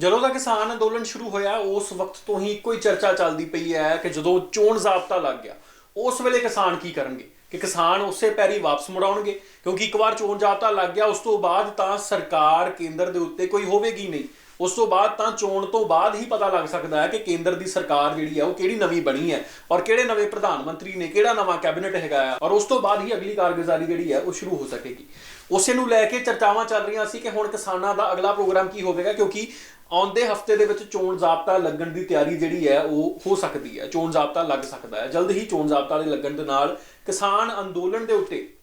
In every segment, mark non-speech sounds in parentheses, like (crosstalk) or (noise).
ਜਦੋਂ ਦਾ ਕਿਸਾਨ ਅੰਦੋਲਨ ਸ਼ੁਰੂ ਹੋਇਆ, ਉਸ ਵਕਤ ਤੋਂ ਹੀ ਇੱਕੋ ਹੀ ਚਰਚਾ ਚੱਲਦੀ ਪਈ ਹੈ ਕਿ ਜਦੋਂ ਚੋਣ ਜ਼ਾਬਤਾ ਲੱਗ ਗਿਆ, ਉਸ ਵੇਲੇ ਕਿਸਾਨ ਕੀ ਕਰਨਗੇ? ਕਿ ਕਿਸਾਨ ਉਸੇ ਪੈਰੀ ਵਾਪਸ ਮੁੜਾਉਣਗੇ? ਕਿਉਂਕਿ ਇੱਕ ਵਾਰ ਚੋਣ ਜ਼ਾਬਤਾ ਲੱਗ ਗਿਆ, ਉਸ ਤੋਂ ਬਾਅਦ ਤਾਂ ਸਰਕਾਰ ਕੇਂਦਰ ਦੇ ਉੱਤੇ ਕੋਈ ਹੋਵੇਗੀ ਨਹੀਂ। ਉਸ ਤੋਂ ਬਾਅਦ ਤਾਂ ਚੋਣ ਤੋਂ ਬਾਅਦ ਹੀ ਪਤਾ ਲੱਗ ਸਕਦਾ ਹੈ ਕਿ ਕੇਂਦਰ ਦੀ ਸਰਕਾਰ ਜਿਹੜੀ ਹੈ, ਉਹ ਕਿਹੜੀ ਨਵੀਂ ਬਣੀ ਹੈ ਔਰ ਕਿਹੜੇ ਨਵੇਂ ਪ੍ਰਧਾਨ ਮੰਤਰੀ ਨੇ ਕਿਹੜਾ ਨਵਾਂ ਕੈਬਨਿਟ ਹੈਗਾ ਹੈ ਔਰ ਉਸ ਤੋਂ ਬਾਅਦ ਹੀ ਅਗਲੀ ਕਾਰਗੁਜ਼ਾਰੀ ਜਿਹੜੀ ਹੈ, ਉਹ ਸ਼ੁਰੂ ਹੋ ਸਕੇਗੀ। ਉਸੇ ਨੂੰ ਲੈ ਕੇ ਚਰਚਾਵਾਂ ਚੱਲ ਰਹੀਆਂ ਸੀ ਕਿ ਹੁਣ ਕਿਸਾਨਾਂ ਦਾ ਅਗਲਾ ਪ੍ਰੋਗਰਾਮ ਕੀ ਹੋਵੇਗਾ, ਕਿਉਂਕਿ ਆਉਂਦੇ ਹਫ਼ਤੇ ਦੇ ਵਿੱਚ ਚੋਣ ਜ਼ਾਬਤਾ ਲੱਗਣ ਦੀ ਤਿਆਰੀ ਜਿਹੜੀ ਹੈ ਉਹ ਹੋ ਸਕਦੀ ਹੈ, ਚੋਣ ਜ਼ਾਬਤਾ ਲੱਗ ਸਕਦਾ ਹੈ। ਜਲਦ ਹੀ ਚੋਣ ਜ਼ਾਬਤਾ ਦੇ ਲੱਗਣ ਦੇ ਨਾਲ ਕਿਸਾਨ ਅੰਦੋਲਨ ਦੇ ਉੱਤੇ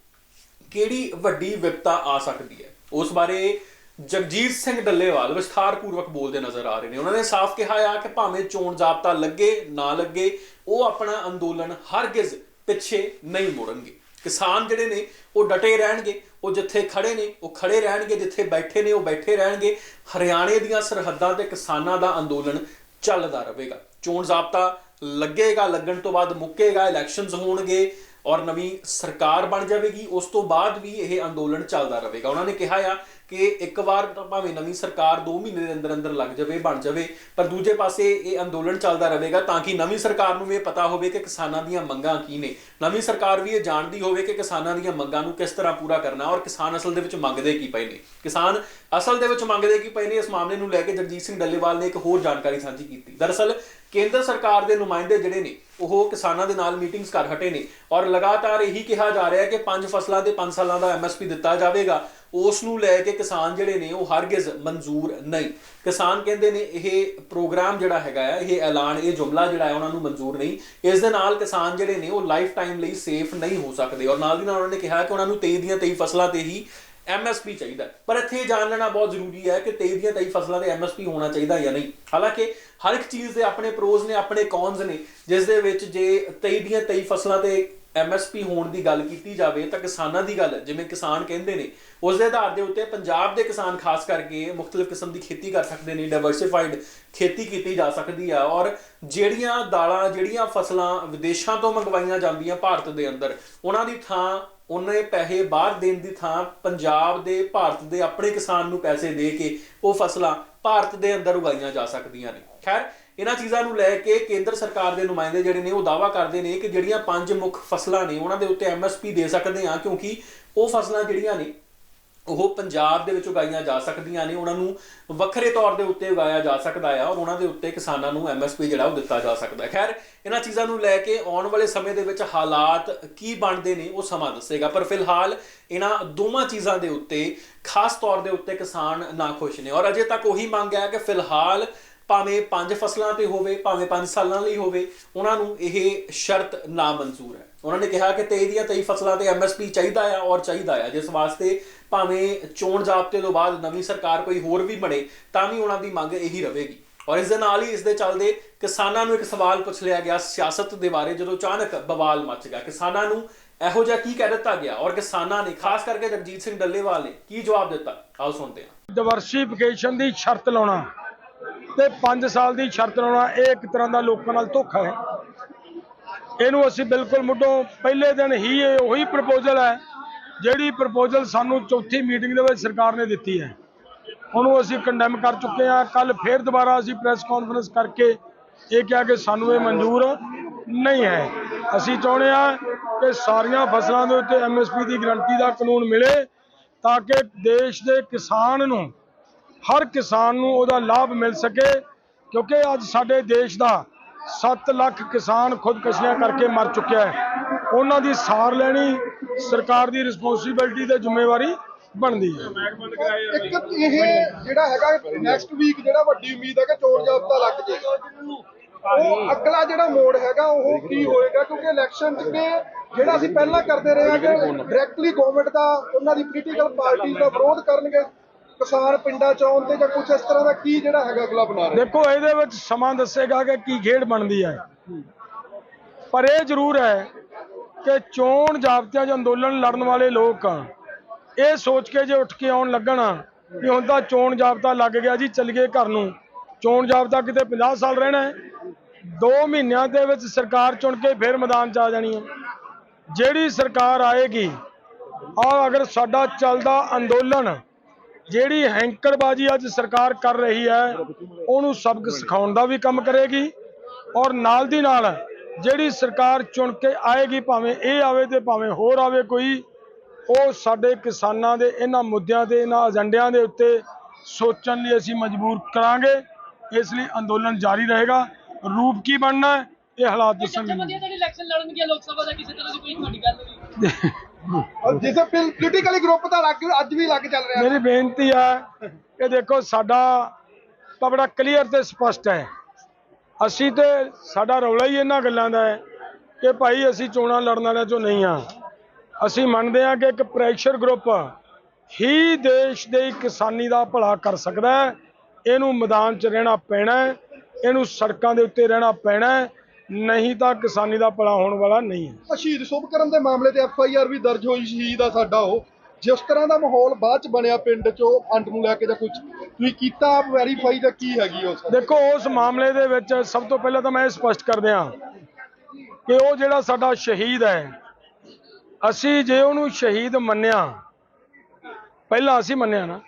ਕਿਹੜੀ ਵੱਡੀ ਵਿਪਤਾ ਆ ਸਕਦੀ ਹੈ? ਉਸ ਬਾਰੇ ਜਗਜੀਤ ਸਿੰਘ ਡੱਲੇਵਾਲ ਵਿਸਥਾਰਪੂਰਵਕ ਬੋਲਦੇ ਨਜ਼ਰ ਆ ਰਹੇ ਨੇ। ਉਹਨਾਂ ਨੇ ਸਾਫ਼ ਕਿਹਾ ਆ ਕਿ ਭਾਵੇਂ ਚੋਣ ਜ਼ਾਬਤਾ ਲੱਗੇ, ਨਾ ਲੱਗੇ, ਉਹ ਆਪਣਾ ਅੰਦੋਲਨ ਹਰਗਿਜ਼ ਪਿੱਛੇ ਨਹੀਂ ਮੁੜਨਗੇ। ਕਿਸਾਨ ਜਿਹੜੇ ਨੇ, ਉਹ ਡਟੇ ਰਹਿਣਗੇ, ਉਹ ਜਿੱਥੇ ਖੜੇ ਨੇ, ਉਹ ਖੜੇ ਰਹਿਣਗੇ, ਜਿੱਥੇ ਬੈਠੇ ਨੇ, ਉਹ ਬੈਠੇ ਰਹਿਣਗੇ। ਹਰਿਆਣੇ ਦੀਆਂ ਸਰਹੱਦਾਂ ਤੇ ਕਿਸਾਨਾਂ ਦਾ ਅੰਦੋਲਨ ਚੱਲਦਾ ਰਹੇਗਾ। ਚੋਣ ਜ਼ਾਬਤਾ ਲੱਗੇਗਾ, ਲੱਗਣ ਤੋਂ ਬਾਅਦ ਮੁੱਕੇਗਾ ਇਲੈਕਸ਼ਨਸ ਹੋਣਗੇ। ਔਰ ਨਵੀਂ ਸਰਕਾਰ ਬਣ ਜਾਵੇਗੀ, ਉਸ ਤੋਂ ਬਾਅਦ ਵੀ ਇਹ ਅੰਦੋਲਨ ਚੱਲਦਾ ਰਹੇਗਾ। ਉਹਨਾਂ ਨੇ ਕਿਹਾ ਆ ਕਿ ਇੱਕ ਵਾਰ ਭਾਵੇਂ ਨਵੀਂ ਸਰਕਾਰ 2 ਮਹੀਨੇ ਦੇ ਅੰਦਰ ਅੰਦਰ ਲੱਗ ਜਾਵੇ, ਬਣ ਜਾਵੇ, ਪਰ ਦੂਜੇ ਪਾਸੇ ਇਹ ਅੰਦੋਲਨ ਚੱਲਦਾ ਰਹੇਗਾ ਤਾਂ ਕਿ ਨਵੀਂ ਸਰਕਾਰ ਨੂੰ ਵੀ ਇਹ ਪਤਾ ਹੋਵੇ ਕਿ ਕਿਸਾਨਾਂ ਦੀਆਂ ਮੰਗਾਂ ਕੀ ਨੇ। ਨਵੀਂ ਸਰਕਾਰ ਵੀ ਇਹ ਜਾਣਦੀ ਹੋਵੇ ਕਿ ਕਿਸਾਨਾਂ ਦੀਆਂ ਮੰਗਾਂ ਨੂੰ ਕਿਸ ਤਰ੍ਹਾਂ ਪੂਰਾ ਕਰਨਾ ਔਰ ਕਿਸਾਨ ਅਸਲ ਦੇ ਵਿੱਚ ਮੰਗਦੇ ਕੀ ਪਏ ਨੇ। ਕਿਸਾਨ ਅਸਲ ਦੇ ਵਿੱਚ ਮੰਗਦੇ ਕੀ ਪਏ ਨੇ ਇਸ ਮਾਮਲੇ ਨੂੰ ਲੈ ਕੇ ਜਗਜੀਤ ਸਿੰਘ ਡੱਲੇਵਾਲ ਨੇ ਇੱਕ ਹੋਰ ਜਾਣਕਾਰੀ ਸਾਂਝੀ ਕੀਤੀ। ਦਰਅਸਲ ਕੇਂਦਰ ਸਰਕਾਰ ਦੇ ਨੁਮਾਇੰਦੇ ਜਿਹੜੇ ਨੇ, ਉਹ ਕਿਸਾਨਾਂ ਦੇ ਨਾਲ ਮੀਟਿੰਗਸ ਕਰ ਹਟੇ ਨੇ ਔਰ ਲਗਾਤਾਰ ਇਹੀ ਕਿਹਾ ਜਾ ਰਿਹਾ ਹੈ ਕਿ ਪੰਜ ਫਸਲਾਂ ਦੇ 5 ਸਾਲਾਂ ਦਾ ਐਮਐਸਪੀ ਦਿੱਤਾ ਜਾਵੇਗਾ। ਉਸ ਨੂੰ ਲੈ ਕੇ ਕਿਸਾਨ ਜਿਹੜੇ ਨੇ, ਉਹ ਹਰਗਿਜ਼ ਮਨਜ਼ੂਰ ਨਹੀਂ। ਕਿਸਾਨ ਕਹਿੰਦੇ ਨੇ, ਇਹ ਪ੍ਰੋਗਰਾਮ ਜਿਹੜਾ ਹੈਗਾ ਹੈ, ਇਹ ਐਲਾਨ, ਇਹ ਜੁਮਲਾ ਜਿਹੜਾ ਹੈ, ਉਹਨਾਂ ਨੂੰ ਮਨਜ਼ੂਰ ਨਹੀਂ। ਇਸ ਦੇ ਨਾਲ ਕਿਸਾਨ ਜਿਹੜੇ ਨੇ, ਉਹ ਲਾਈਫ ਟਾਈਮ ਲਈ ਸੇਫ ਨਹੀਂ ਹੋ ਸਕਦੇ। ਔਰ ਨਾਲ ਦੀ ਨਾਲ ਉਹਨਾਂ ਨੇ ਕਿਹਾ ਕਿ ਉਹਨਾਂ ਨੂੰ 23 ਦੀਆਂ 23 ਫਸਲਾਂ ਤੇ ਹੀ ਐਮਐਸਪੀ ਚਾਹੀਦਾ ਪਰ ਇੱਥੇ ਇਹ ਜਾਣ ਲੈਣਾ ਬਹੁਤ ਜ਼ਰੂਰੀ ਹੈ ਕਿ ਤੇਈ ਦੀਆਂ ਤੇਈ ਫਸਲਾਂ ਤੇ ਐਮਐਸਪੀ ਹੋਣਾ ਚਾਹੀਦਾ ਜਾਂ ਨਹੀਂ। ਹਾਲਾਂਕਿ ਹਰ ਇੱਕ ਚੀਜ਼ ਦੇ ਆਪਣੇ ਪ੍ਰੋਜ਼ ਨੇ, ਆਪਣੇ ਕੌਨਸ ਨੇ। ਜਿਸ ਦੇ ਵਿੱਚ ਜੇ ਤੇਈ ਦੀਆਂ ਤੇਈ ਫਸਲਾਂ ਤੇ ਐਮਐਸਪੀ ਹੋਣ ਦੀ ਗੱਲ ਕੀਤੀ ਜਾਵੇ ਤਾਂ ਕਿਸਾਨਾਂ ਦੀ ਗੱਲ ਜਿਵੇਂ ਕਿਸਾਨ ਕਹਿੰਦੇ ਨੇ, ਉਸ ਦੇ ਆਧਾਰ ਦੇ ਉੱਤੇ ਪੰਜਾਬ ਦੇ ਕਿਸਾਨ ਖਾਸ ਕਰਕੇ ਮੁxtਲਫ ਕਿਸਮ ਦੀ ਖੇਤੀ ਕਰ ਸਕਦੇ ਨੇ ਡਾਈਵਰਸਿਫਾਈਡ ਖੇਤੀ ਕੀਤੀ ਜਾ ਸਕਦੀ ਆ ਔਰ ਜਿਹੜੀਆਂ ਦਾਲਾਂ, ਜਿਹੜੀਆਂ ਫਸਲਾਂ ਵਿਦੇਸ਼ਾਂ ਤੋਂ ਮੰਗਵਾਈਆਂ ਜਾਂਦੀਆਂ ਭਾਰਤ ਦੇ ਅੰਦਰ, ਉਹਨਾਂ ਦੀ ਥਾਂ ਉਹਨੇ ਪੈਸੇ ਬਾਹਰ ਦੇਣ ਦੀ ਥਾਂ ਪੰਜਾਬ ਦੇ, ਭਾਰਤ ਦੇ ਆਪਣੇ ਕਿਸਾਨ ਨੂੰ ਪੈਸੇ ਦੇ ਕੇ ਉਹ ਫਸਲਾਂ ਭਾਰਤ ਦੇ ਅੰਦਰ ਉਗਾਈਆਂ ਜਾ ਸਕਦੀਆਂ ਨੇ। ਖੈਰ, ਇਹਨਾਂ ਚੀਜ਼ਾਂ ਨੂੰ ਲੈ ਕੇ ਕੇਂਦਰ ਸਰਕਾਰ ਦੇ ਨੁਮਾਇੰਦੇ ਜਿਹੜੇ ਨੇ ਉਹ ਦਾਵਾ ਕਰਦੇ ਨੇ ਕਿ ਜਿਹੜੀਆਂ ਪੰਜ ਮੁੱਖ ਫਸਲਾਂ ਨੇ, ਉਹਨਾਂ ਦੇ ਉੱਤੇ ਐਮਐਸਪੀ ਦੇ ਸਕਦੇ ਆ ਕਿਉਂਕਿ ਉਹ ਫਸਲਾਂ ਜਿਹੜੀਆਂ ਨੇ ਉਹ ਪੰਜਾਬ ਦੇ ਵਿੱਚ ਉਗਾਈਆਂ ਜਾ ਸਕਦੀਆਂ ਨੇ, ਉਹਨਾਂ ਨੂੰ ਵੱਖਰੇ ਤੌਰ ਦੇ ਉੱਤੇ ਉਗਾਇਆ ਜਾ ਸਕਦਾ ਹੈ ਔਰ ਉਹਨਾਂ ਦੇ ਉੱਤੇ ਕਿਸਾਨਾਂ ਨੂੰ ਐਮਐਸਪੀ ਜਿਹੜਾ ਉਹ ਦਿੱਤਾ ਜਾ ਸਕਦਾ ਹੈ। ਖੈਰ, ਇਹਨਾਂ ਚੀਜ਼ਾਂ ਨੂੰ ਲੈ ਕੇ ਆਉਣ ਵਾਲੇ ਸਮੇਂ ਦੇ ਵਿੱਚ ਹਾਲਾਤ ਕੀ ਬਣਦੇ ਨੇ ਉਹ ਸਮਾਂ ਦੱਸੇਗਾ, ਪਰ ਫਿਲਹਾਲ ਇਹਨਾਂ ਦੋਵਾਂ ਚੀਜ਼ਾਂ ਦੇ ਉੱਤੇ ਖਾਸ ਤੌਰ ਦੇ ਉੱਤੇ ਕਿਸਾਨ ਨਾ ਖੁਸ਼ ਨੇ। ਔਰ ਅਜੇ ਤੱਕ ਉਹੀ ਮੰਗ ਹੈ ਕਿ ਫਿਲਹਾਲ ਭਾਵੇਂ ਪੰਜ ਫਸਲਾਂ ਤੇ ਹੋਵੇ, ਭਾਵੇਂ ਪੰਜ ਸਾਲਾਂ ਲਈ ਹੋਵੇ, ਉਹਨਾਂ ਨੂੰ ਇਹ ਸ਼ਰਤ ਨਾ ਮਨਜ਼ੂਰ ਹੈ। ਉਹਨਾਂ ਨੇ ਕਿਹਾ ਕਿ 23 ਦੀਆਂ 23 ਫਸਲਾਂ ਤੇ ਐਮਐਸਪੀ ਚਾਹੀਦਾ ਆ ਔਰ ਚਾਹੀਦਾ ਆ। ਜਿਸ ਵਾਸਤੇ ਭਾਵੇਂ ਚੋਣ ਜ਼ਾਬਤੇ ਤੋਂ ਬਾਅਦ ਨਵੀਂ ਸਰਕਾਰ ਕੋਈ ਹੋਰ ਵੀ ਬਣੇ, ਤਾਂ ਵੀ ਉਹਨਾਂ ਦੀ ਮੰਗ ਇਹੀ ਰਹੇਗੀ। ਔਰ ਇਸ ਦੇ ਨਾਲ ਹੀ ਇਸ ਦੇ ਚੱਲਦੇ ਕਿਸਾਨਾਂ ਨੂੰ ਇੱਕ ਸਵਾਲ ਪੁੱਛ ਲਿਆ ਗਿਆ ਸਿਆਸਤ ਦੇ ਬਾਰੇ, ਜਦੋਂ ਅਚਾਨਕ ਬਵਾਲ ਮੱਚ ਗਿਆ। ਕਿਸਾਨਾਂ ਨੂੰ ਇਹੋ ਜਿਹਾ ਕੀ ਕਹਿ ਦਿੱਤਾ ਗਿਆ? ਔਰ ਕਿਸਾਨਾਂ ਨੇ, ਖਾਸ ਕਰਕੇ ਰਣਜੀਤ ਸਿੰਘ ਡੱਲੇਵਾਲ ਨੇ, ਕੀ ਜਵਾਬ ਦਿੱਤਾ? ਆਓ ਸੁਣਦੇ ਹਾਂ। ਡਿਵਰਸੀਫਿਕੇਸ਼ਨ ਦੀ ਸ਼ਰਤ ਲਾਉਣਾ ਤੇ 5 ਸਾਲ ਦੀ ਸ਼ਰਤ ਲਾਉਣਾ, ਇਹ ਇੱਕ ਤਰ੍ਹਾਂ ਦਾ ਲੋਕਾਂ ਨਾਲ ਧੋਖਾ ਹੈ। ਇਹਨੂੰ ਅਸੀਂ ਬਿਲਕੁਲ ਮੁੱਢੋਂ ਪਹਿਲੇ ਦਿਨ ਹੀ ਇਹ ਉਹੀ ਪ੍ਰਪੋਜ਼ਲ ਹੈ, ਜਿਹੜੀ ਪ੍ਰਪੋਜ਼ਲ ਸਾਨੂੰ ਚੌਥੀ ਮੀਟਿੰਗ ਦੇ ਵਿੱਚ ਸਰਕਾਰ ਨੇ ਦਿੱਤੀ ਹੈ। ਉਹਨੂੰ ਅਸੀਂ ਕੰਡੈਮ ਕਰ ਚੁੱਕੇ ਹਾਂ। ਕੱਲ ਫੇਰ ਦੁਬਾਰਾ ਅਸੀਂ ਪ੍ਰੈਸ ਕਾਨਫਰੰਸ ਕਰਕੇ ਇਹ ਕਿਹਾ ਕਿ ਸਾਨੂੰ ਇਹ ਮਨਜ਼ੂਰ ਨਹੀਂ ਹੈ। ਅਸੀਂ ਚਾਹੁੰਦੇ ਹਾਂ ਕਿ ਸਾਰੀਆਂ ਫਸਲਾਂ ਦੇ ਉੱਤੇ ਐਮਐਸਪੀ ਦੀ ਗਰੰਟੀ ਦਾ ਕਾਨੂੰਨ ਮਿਲੇ, ਤਾਂ ਕਿ ਦੇਸ਼ ਦੇ ਕਿਸਾਨ ਨੂੰ, ਹਰ ਕਿਸਾਨ ਨੂੰ ਉਹਦਾ ਲਾਭ ਮਿਲ ਸਕੇ, ਕਿਉਂਕਿ ਅੱਜ ਸਾਡੇ ਦੇਸ਼ ਦਾ 7 ਲੱਖ ਕਿਸਾਨ ਖੁਦਕਸ਼ੀਆਂ ਕਰਕੇ ਮਰ ਚੁੱਕਿਆ ਹੈ। ਉਹਨਾਂ ਦੀ ਸਾਰ ਲੈਣੀ ਸਰਕਾਰ ਦੀ ਰਿਸਪੌਂਸਿਬਿਲਟੀ ਤੇ ਜ਼ਿੰਮੇਵਾਰੀ ਬਣਦੀ ਹੈ। ਇੱਕ ਇਹ ਜਿਹੜਾ ਹੈਗਾ ਨੈਕਸਟ ਵੀਕ ਜਿਹੜਾ ਵੱਡੀ ਉਮੀਦ ਹੈ ਕਿ ਚੋਣ ਜਾਬਤਾ ਲੱਗ ਜਾਏਗਾ ਉਹ ਅਗਲਾ ਜਿਹੜਾ ਮੋੜ ਹੈਗਾ ਉਹ ਕੀ ਹੋਏਗਾ? ਕਿਉਂਕਿ ਇਲੈਕਸ਼ਨ ਚ ਕਿ ਜਿਹੜਾ ਅਸੀਂ ਪਹਿਲਾਂ ਕਰਦੇ ਰਹੇ ਹਾਂ ਕਿ ਡਾਇਰੈਕਟਲੀ ਗਵਰਨਮੈਂਟ ਦਾ, ਉਹਨਾਂ ਦੀ ਪੋਲੀਟੀਕਲ ਪਾਰਟੀ ਦਾ ਵਿਰੋਧ ਕਰਨਗੇ। ਕਿਸਾਨ ਪਿੰਡਾਂ ਚ ਆਉਣ ਤੇ ਜਾਂ ਕੁਝ ਇਸ ਤਰ੍ਹਾਂ ਦਾ ਕੀ ਜਿਹੜਾ ਹੈਗਾ ਅਗਲਾ ਬਣਾ ਰਹੇ? ਦੇਖੋ, ਇਹਦੇ ਵਿੱਚ ਸਮਾਂ ਦੱਸੇਗਾ ਕਿ ਕੀ ਖੇਡ ਬਣਦੀ ਹੈ। ਪਰ ਇਹ ਜ਼ਰੂਰ ਹੈ ਕਿ ਚੋਣ ਜਾਬਤਿਆਂ 'ਚ ਅੰਦੋਲਨ ਲੜਨ ਵਾਲੇ ਲੋਕ ਇਹ ਸੋਚ ਕੇ ਜੇ ਉੱਠ ਕੇ ਆਉਣ ਲੱਗਣ ਵੀ ਹੁਣ ਤਾਂ ਚੋਣ ਜਾਬਤਾ ਲੱਗ ਗਿਆ ਜੀ, ਚੱਲ ਘਰ ਨੂੰ। ਚੋਣ ਜਾਬਤਾ ਕਿਤੇ 50 ਸਾਲ ਰਹਿਣਾ ਹੈ। 2 ਮਹੀਨਿਆਂ ਦੇ ਵਿੱਚ ਸਰਕਾਰ ਚੁਣ ਕੇ ਫਿਰ ਮੈਦਾਨ 'ਚ ਆ ਜਾਣੀ ਹੈ। ਜਿਹੜੀ ਸਰਕਾਰ ਆਏਗੀ ਆ ਅਗਰ ਸਾਡਾ ਚੱਲਦਾ ਅੰਦੋਲਨ ਜਿਹੜੀ ਹੈਂਕੜਬਾਜ਼ੀ ਅੱਜ ਸਰਕਾਰ ਕਰ ਰਹੀ ਹੈ ਉਹਨੂੰ ਸਬਕ ਸਿਖਾਉਣ ਦਾ ਵੀ ਕੰਮ ਕਰੇਗੀ ਔਰ ਨਾਲ ਦੀ ਨਾਲ ਜਿਹੜੀ ਸਰਕਾਰ ਚੁਣ ਕੇ ਆਏਗੀ ਭਾਵੇਂ ਇਹ ਆਵੇ ਤੇ ਭਾਵੇਂ ਹੋਰ ਆਵੇ ਕੋਈ ਉਹ ਸਾਡੇ ਕਿਸਾਨਾਂ ਦੇ ਇਹਨਾਂ ਮੁੱਦਿਆਂ ਤੇ ਇਹਨਾਂ ਏਜੰਡਿਆਂ ਦੇ ਉੱਤੇ ਸੋਚਣ ਲਈ ਅਸੀਂ ਮਜਬੂਰ ਕਰਾਂਗੇ। ਇਸ ਲਈ ਅੰਦੋਲਨ ਜਾਰੀ ਰਹੇਗਾ। ਰੂਪ ਕੀ ਬਣਨਾ ਇਹ ਹਾਲਾਤ ਦੱਸਣਗੇ। ਵਧੀਆ ਜਿਹੜੀ ਇਲੈਕਸ਼ਨ ਲੜਨਗੇ ਲੋਕ ਸਭਾ ਦਾ ਕਿਸੇ ਤਰ੍ਹਾਂ ਦੀ ਕੋਈ ਤੁਹਾਡੀ ਗੱਲ ਨਹੀਂ। (laughs) ਔਰ ਜਿਸੇ ਪੋਲੀਟੀਕਲੀ ਗਰੁੱਪ ਦਾ ਲੱਗ ਅੱਜ ਵੀ ਲੱਗ ਚੱਲ ਰਿਹਾ। ਮੇਰੀ ਬੇਨਤੀ ਹੈ ਕਿ ਦੇਖੋ ਸਾਡਾ ਤਾਂ ਬੜਾ ਕਲੀਅਰ ਤੇ ਸਪਸ਼ਟ ਹੈ। ਅਸੀਂ ਤੇ ਸਾਡਾ ਰੌਲਾ ਹੀ ਇਹਨਾਂ ਗੱਲਾਂ ਦਾ ਹੈ ਕਿ ਭਾਈ ਅਸੀਂ ਚੋਣਾਂ ਲੜਨ ਵਾਲਿਆਂ ਚੋਂ ਨਹੀਂ ਆ ਅਸੀਂ ਮੰਨਦੇ ਹਾਂ ਕਿ ਇੱਕ ਪ੍ਰੈਸ਼ਰ ਗਰੁੱਪ ਹੀ ਦੇਸ਼ ਦੇ ਕਿਸਾਨੀ ਦਾ ਭਲਾ ਕਰ ਸਕਦਾ ਹੈ। ਇਹਨੂੰ ਮੈਦਾਨ 'ਚ ਰਹਿਣਾ ਪੈਣਾ ਇਹਨੂੰ ਸੜਕਾਂ ਦੇ ਉੱਤੇ ਰਹਿਣਾ ਪੈਣਾ ਨਹੀਂ ਤਾਂ ਕਿਸਾਨੀ ਦਾ ਭਲਾ ਹੋਣ ਵਾਲਾ ਨਹੀਂ ਹੈ। ਸ਼ਹੀਦ ਸ਼ੁਭਕਰਨ ਦੇ ਮਾਮਲੇ ਤੇ ਐਫ ਆਈ ਆਰ ਵੀ ਦਰਜ ਹੋਈ ਸ਼ਹੀਦ ਆ ਸਾਡਾ ਉਹ। ਜਿਸ ਤਰ੍ਹਾਂ ਦਾ ਮਾਹੌਲ ਬਾਅਦ ਚ ਬਣਿਆ ਪਿੰਡ ਚ ਫੰਡ ਨੂੰ ਲੈ ਕੇ ਜਾਂ ਕੁਝ ਤੁਸੀਂ ਕੀਤਾ ਵੈਰੀਫਾਈ ਜਾਂ ਕੀ ਹੈਗੀ ਉਸ ਦੇਖੋ ਉਸ ਮਾਮਲੇ ਦੇ ਵਿੱਚ ਸਭ ਤੋਂ ਪਹਿਲਾਂ ਤਾਂ ਮੈਂ ਇਹ ਸਪਸ਼ਟ ਕਰ ਦਿਆਂ ਕਿ ਉਹ ਜਿਹੜਾ ਸਾਡਾ ਸ਼ਹੀਦ ਹੈ ਅਸੀਂ ਜੇ ਉਹਨੂੰ ਸ਼ਹੀਦ ਮੰਨਿਆ ਪਹਿਲਾਂ ਅਸੀਂ ਮੰਨਿਆ ਨਾ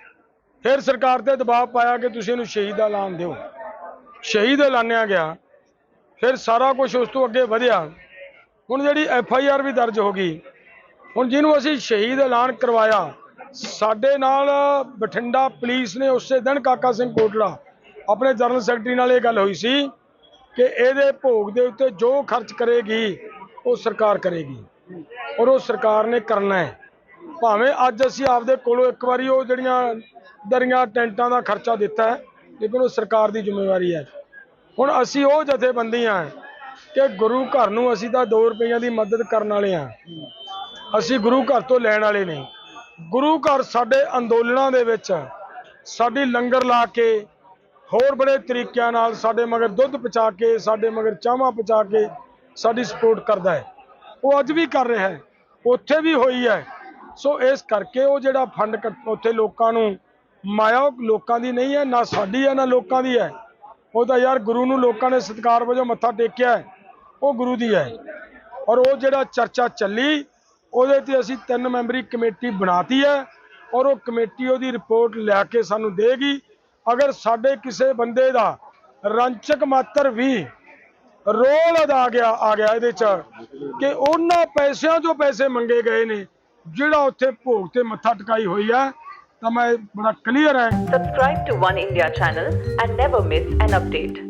ਫਿਰ ਸਰਕਾਰ ਤੇ ਦਬਾਅ ਪਾਇਆ ਕਿ ਤੁਸੀਂ ਇਹਨੂੰ ਸ਼ਹੀਦ ਦਾ ਐਲਾਨ ਦਿਓ। ਸ਼ਹੀਦ ਐਲਾਨਿਆ ਗਿਆ ਫਿਰ ਸਾਰਾ ਕੁਝ ਉਸ ਤੋਂ ਅੱਗੇ ਵਧਿਆ। ਹੁਣ ਜਿਹੜੀ ਐਫ ਆਈ ਆਰ ਵੀ ਦਰਜ ਹੋ ਗਈ, ਹੁਣ ਜਿਹਨੂੰ ਅਸੀਂ ਸ਼ਹੀਦ ਐਲਾਨ ਕਰਵਾਇਆ, ਸਾਡੇ ਨਾਲ ਬਠਿੰਡਾ ਪੁਲਿਸ ਨੇ ਉਸੇ ਦਿਨ ਕਾਕਾ ਸਿੰਘ ਕੋਟਲਾ, ਆਪਣੇ ਜਨਰਲ ਸੈਕਟਰੀ ਨਾਲ ਇਹ ਗੱਲ ਹੋਈ ਸੀ ਕਿ ਇਹਦੇ ਭੋਗ ਦੇ ਉੱਤੇ ਜੋ ਖਰਚ ਕਰੇਗੀ, ਉਹ ਸਰਕਾਰ ਕਰੇਗੀ। ਔਰ ਉਹ ਸਰਕਾਰ ਨੇ ਕਰਨਾ ਹੈ। ਭਾਵੇਂ ਅੱਜ ਅਸੀਂ ਆਪਦੇ ਕੋਲੋਂ ਇੱਕ ਵਾਰੀ ਉਹ ਜਿਹੜੀਆਂ ਦਰੀਆਂ ਟੈਂਟਾਂ ਦਾ ਖਰਚਾ ਦਿੱਤਾ ਹੈ, ਲੇਕਿਨ ਉਹ ਸਰਕਾਰ ਦੀ ਜ਼ਿੰਮੇਵਾਰੀ ਹੈ। ਹੁਣ ਅਸੀਂ ਉਹ ਜਥੇਬੰਦੀਆਂ ਕਿ ਗੁਰੂ ਘਰ ਨੂੰ ਅਸੀਂ ਤਾਂ 2 ਰੁਪਈਆਂ ਦੀ ਮਦਦ ਕਰਨ ਵਾਲੇ ਹਾਂ। ਅਸੀਂ ਗੁਰੂ ਘਰ ਤੋਂ ਲੈਣ ਵਾਲੇ ਨਹੀਂ। ਗੁਰੂ ਘਰ ਸਾਡੇ ਅੰਦੋਲਨਾਂ ਦੇ ਵਿੱਚ ਸਾਡੀ ਲੰਗਰ ਲਾ ਕੇ ਹੋਰ ਬੜੇ ਤਰੀਕਿਆਂ ਨਾਲ ਸਾਡੇ ਮਗਰ ਦੁੱਧ ਪਹੁੰਚਾ ਕੇ, ਸਾਡੇ ਮਗਰ ਚਾਹਾਂ ਪਹੁੰਚਾ ਕੇ ਸਾਡੀ ਸਪੋਰਟ ਕਰਦਾ ਹੈ। ਉਹ ਅੱਜ ਵੀ ਕਰ ਰਿਹਾ ਹੈ। ਉੱਥੇ ਵੀ ਹੋਈ ਹੈ। ਸੋ ਇਸ ਕਰਕੇ ਉਹ ਜਿਹੜਾ ਫੰਡ ਕੱਟ- ਉੱਥੇ ਲੋਕਾਂ ਨੂੰ ਮਾਇਆ ਲੋਕਾਂ ਦੀ ਨਹੀਂ ਹੈ, ਨਾ ਸਾਡੀ ਹੈ, ਨਾ ਲੋਕਾਂ ਦੀ ਹੈ। ਉਹ ਤਾਂ ਯਾਰ ਗੁਰੂ ਨੂੰ ਲੋਕਾਂ ਨੇ ਸਤਿਕਾਰ ਵਜੋਂ ਮੱਥਾ ਟੇਕਿਆ ਉਹ ਗੁਰੂ ਦੀ ਹੈ। ਔਰ ਉਹ ਜਿਹੜਾ ਚਰਚਾ ਚੱਲੀ, ਉਹਦੇ ਤੇ ਅਸੀਂ ਤਿੰਨ ਮੈਂਬਰੀ ਕਮੇਟੀ ਬਣਾਤੀ ਹੈ ਔਰ ਉਹ ਕਮੇਟੀ ਉਹਦੀ ਰਿਪੋਰਟ ਲਿਆ ਕੇ ਸਾਨੂੰ ਦੇਗੀ। ਅਗਰ ਸਾਡੇ ਕਿਸੇ ਬੰਦੇ ਦਾ ਰੰਚਕ ਮਾਤਰ ਵੀ ਰੋਲ ਅਦਾ ਗਿਆ, ਆ ਗਿਆ ਇਹਦੇ ਚ ਕਿ ਉਹਨਾਂ ਪੈਸਿਆਂ ਤੋਂ ਪੈਸੇ ਮੰਗੇ ਗਏ ਨੇ, ਜਿਹੜਾ ਉੱਥੇ ਭੋਗ ਤੇ ਮੱਥਾ ਟਿਕਾਈ ਹੋਈ ਹੈ समय बड़ा क्लियर है subscribe to One India channel and never miss an update